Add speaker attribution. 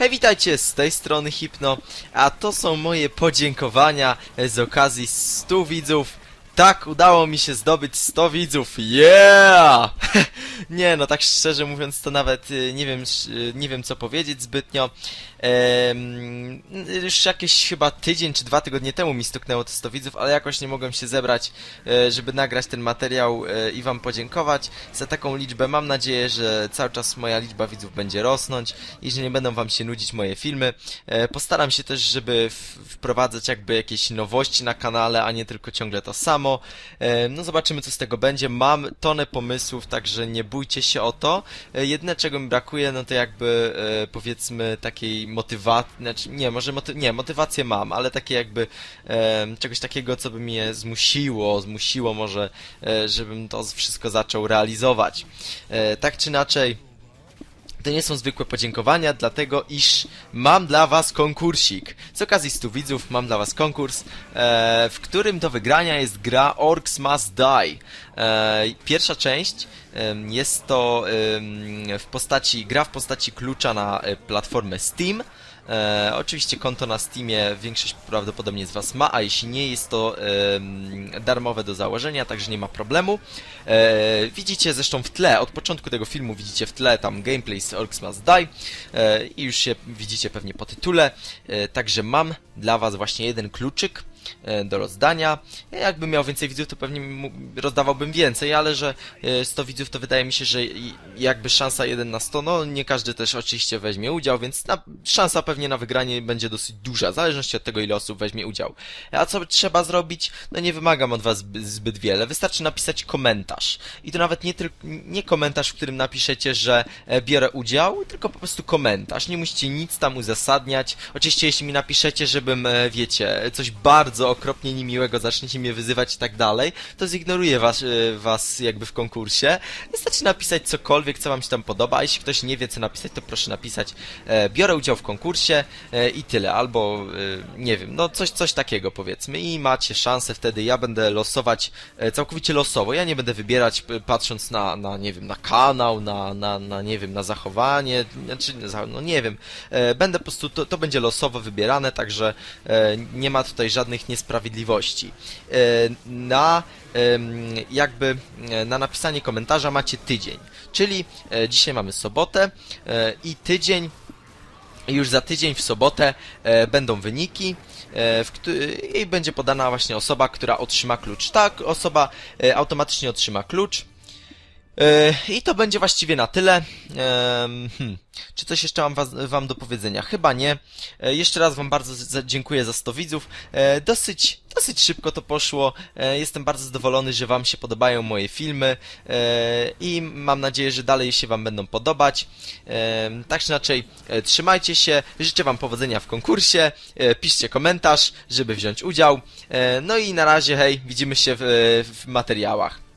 Speaker 1: Hej, witajcie z tej strony Hipno, a to są moje podziękowania z okazji 100 widzów. Tak, udało mi się zdobyć 100 widzów, yeah! nie no, tak szczerze mówiąc to nawet y, nie wiem, y, nie wiem co powiedzieć zbytnio. Em, już jakieś chyba tydzień czy dwa tygodnie temu mi stuknęło to 100 widzów, ale jakoś nie mogłem się zebrać, e, żeby nagrać ten materiał e, i wam podziękować za taką liczbę. Mam nadzieję, że cały czas moja liczba widzów będzie rosnąć i że nie będą wam się nudzić moje filmy. E, Postaram się też, żeby wprowadzać jakby jakieś nowości na kanale, a nie tylko ciągle to samo. E, No zobaczymy co z tego będzie. Mam tonę pomysłów, także nie bójcie się o to. E, Jedyne czego mi brakuje, no to jakby e, powiedzmy takiej motywacji, znaczy nie, może moty nie, motywację mam, ale takie jakby czegoś takiego, co by mnie zmusiło, zmusiło może, żebym to wszystko zaczął realizować. Tak czy inaczej, to nie są zwykłe podziękowania, dlatego iż mam dla was konkursik. Z okazji 100 widzów mam dla was konkurs, e, w którym do wygrania jest gra Orcs Must Die. E, pierwsza część em, jest to em, w postaci, gra w postaci klucza na e, platformę Steam. E, oczywiście konto na Steamie większość prawdopodobnie z Was ma, a jeśli nie, jest to em, darmowe do założenia, także nie ma problemu. E, widzicie zresztą w tle, od początku tego filmu widzicie w tle tam gameplay z Orcs Must Die e, i już się widzicie pewnie po tytule. E, także mam dla Was właśnie jeden kluczyk e, do rozdania. Jakbym miał więcej widzów, to pewnie rozdawałbym więcej, ale że e, 100 widzów to wydaje mi się, że jakby szansa 1 na 100, no nie każdy też oczywiście weźmie udział, więc na, szansa pewnie na wygranie będzie dosyć duża, w zależności od tego ile osób weźmie udział. A co trzeba zrobić? No nie wymagam od was zbyt, wiele, wystarczy napisać komentarz. I to nawet nie, tylko nie komentarz, w którym napiszecie, że e, biorę udział, tylko po prostu komentarz. Nie musicie nic tam uzasadniać. Oczywiście jeśli mi napiszecie, żebym, e, wiecie, coś bardzo okropnie niemiłego, zaczniecie mnie wyzywać i tak dalej, to zignoruję was, e, was jakby w konkursie. Wystarczy napisać cokolwiek, co wam się tam podoba, a jeśli ktoś nie wie, co napisać, to proszę napisać e, biorę udział w konkursie e, i tyle, albo nie wiem, no coś, coś takiego powiedzmy. I macie szansę wtedy, ja będę losować całkowicie losowo, ja nie będę wybierać patrząc na, na nie wiem, na kanał, na, na, na nie wiem, na zachowanie, znaczy, no nie wiem, będę po prostu, to, to będzie losowo wybierane, także nie ma tutaj żadnych niesprawiedliwości. E, na jakby e, na napisanie komentarza macie tydzień, czyli e, dzisiaj mamy sobotę i tydzień już za tydzień w sobotę będą wyniki w, i będzie podana właśnie osoba, która otrzyma klucz. Tak, osoba automatycznie otrzyma klucz. E, I to będzie właściwie na tyle. Hmm. Czy coś jeszcze mam wam do powiedzenia? Chyba nie. E, Jeszcze raz wam bardzo dziękuję za 100 widzów. E, Dosyć, dosyć szybko to poszło. Jestem bardzo zadowolony, że wam się podobają moje filmy i mam nadzieję, że dalej się wam będą podobać. Tak czy inaczej, trzymajcie się. Życzę wam powodzenia w konkursie. Piszcie komentarz, żeby wziąć udział. No i na razie, hej, widzimy się w materiałach.